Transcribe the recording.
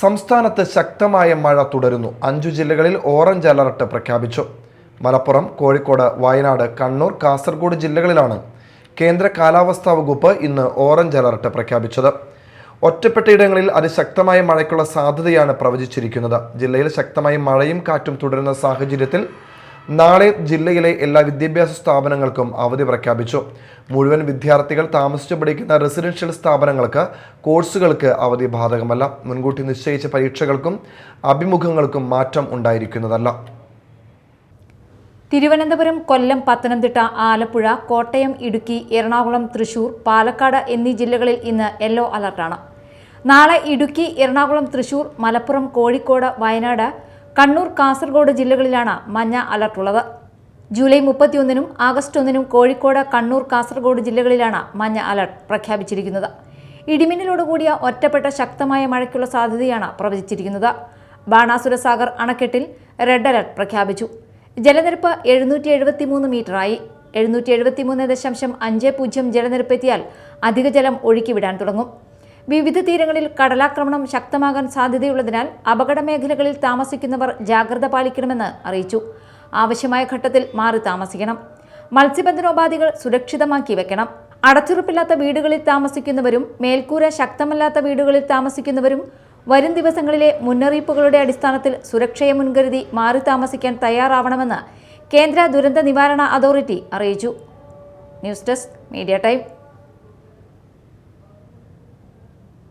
സംസ്ഥാനത്ത് ശക്തമായ മഴ തുടരുന്നു. അഞ്ചു ജില്ലകളിൽ ഓറഞ്ച് അലർട്ട് പ്രഖ്യാപിച്ചു. മലപ്പുറം കോഴിക്കോട് വയനാട് കണ്ണൂർ കാസർഗോഡ് ജില്ലകളിലാണ് കേന്ദ്ര കാലാവസ്ഥാ വകുപ്പ് ഇന്ന് ഓറഞ്ച് അലർട്ട് പ്രഖ്യാപിച്ചത്. ഒറ്റപ്പെട്ടയിടങ്ങളിൽ അതിശക്തമായ മഴയ്ക്കുള്ള സാധ്യതയാണ് പ്രവചിച്ചിരിക്കുന്നത്. ജില്ലയിൽ ശക്തമായ മഴയും കാറ്റും തുടരുന്ന സാഹചര്യത്തിൽ നാളെ ജില്ലയിലെ എല്ലാ വിദ്യാഭ്യാസ സ്ഥാപനങ്ങൾക്കും അവധി പ്രഖ്യാപിച്ചു. മുഴുവൻ വിദ്യാർത്ഥികൾ താമസിച്ചു പഠിക്കുന്ന റെസിഡൻഷ്യൽ സ്ഥാപനങ്ങൾക്ക് കോഴ്സുകൾക്ക് അവധി ബാധകമല്ല. മുൻകൂട്ടി നിശ്ചയിച്ച പരീക്ഷകൾക്കും അഭിമുഖങ്ങൾക്കും മാറ്റം ഉണ്ടായിരിക്കുന്നതല്ല. തിരുവനന്തപുരം കൊല്ലം പത്തനംതിട്ട ആലപ്പുഴ കോട്ടയം ഇടുക്കി എറണാകുളം തൃശൂർ പാലക്കാട് എന്നീ ജില്ലകളിൽ ഇന്ന് യെല്ലോ അലർട്ടാണ്. നാളെ ഇടുക്കി എറണാകുളം തൃശൂർ മലപ്പുറം കോഴിക്കോട് വയനാട് കണ്ണൂർ കാസർഗോഡ് ജില്ലകളിലാണ് മഞ്ഞ അലർട്ട് ഉള്ളത്. ജൂലൈ മുപ്പത്തിയൊന്നിനും ആഗസ്റ്റ് ഒന്നിനും കോഴിക്കോട് കണ്ണൂർ കാസർഗോഡ് ജില്ലകളിലാണ് മഞ്ഞ അലർട്ട് പ്രഖ്യാപിച്ചിരിക്കുന്നത്. ഇടിമിന്നലോടുകൂടിയ ഒറ്റപ്പെട്ട ശക്തമായ മഴയ്ക്കുള്ള സാധ്യതയാണ് പ്രവചിച്ചിരിക്കുന്നത്. ബാണാസുര സാഗർ അണക്കെട്ടിൽ റെഡ് അലർട്ട് പ്രഖ്യാപിച്ചു. ജലനിരപ്പ് എഴുന്നൂറ്റി എഴുപത്തി മൂന്ന് മീറ്ററായി. എഴുന്നൂറ്റി എഴുപത്തി മൂന്ന് ദശാംശം അഞ്ച് പൂജ്യം ജലനിരപ്പെത്തിയാൽ അധിക ജലം ഒഴുക്കിവിടാൻ തുടങ്ങും. വിവിധ തീരങ്ങളിൽ കടലാക്രമണം ശക്തമാകാൻ സാധ്യതയുള്ളതിനാൽ അപകട മേഖലകളിൽ താമസിക്കുന്നവർ ജാഗ്രത പാലിക്കണമെന്ന് അറിയിച്ചു. ആവശ്യമായ ഘട്ടത്തിൽ മാറി താമസിക്കണം. മത്സ്യബന്ധനോപാധികൾ സുരക്ഷിതമാക്കി വെക്കണം. അടച്ചുറപ്പില്ലാത്ത വീടുകളിൽ താമസിക്കുന്നവരും മേൽക്കൂര ശക്തമല്ലാത്ത വീടുകളിൽ താമസിക്കുന്നവരും വരും ദിവസങ്ങളിലെ മുന്നറിയിപ്പുകളുടെ അടിസ്ഥാനത്തിൽ സുരക്ഷയെ മുൻകരുതി മാറി താമസിക്കാൻ തയ്യാറാവണമെന്ന് കേന്ദ്ര ദുരന്ത നിവാരണ അതോറിറ്റി അറിയിച്ചു. News desk media time.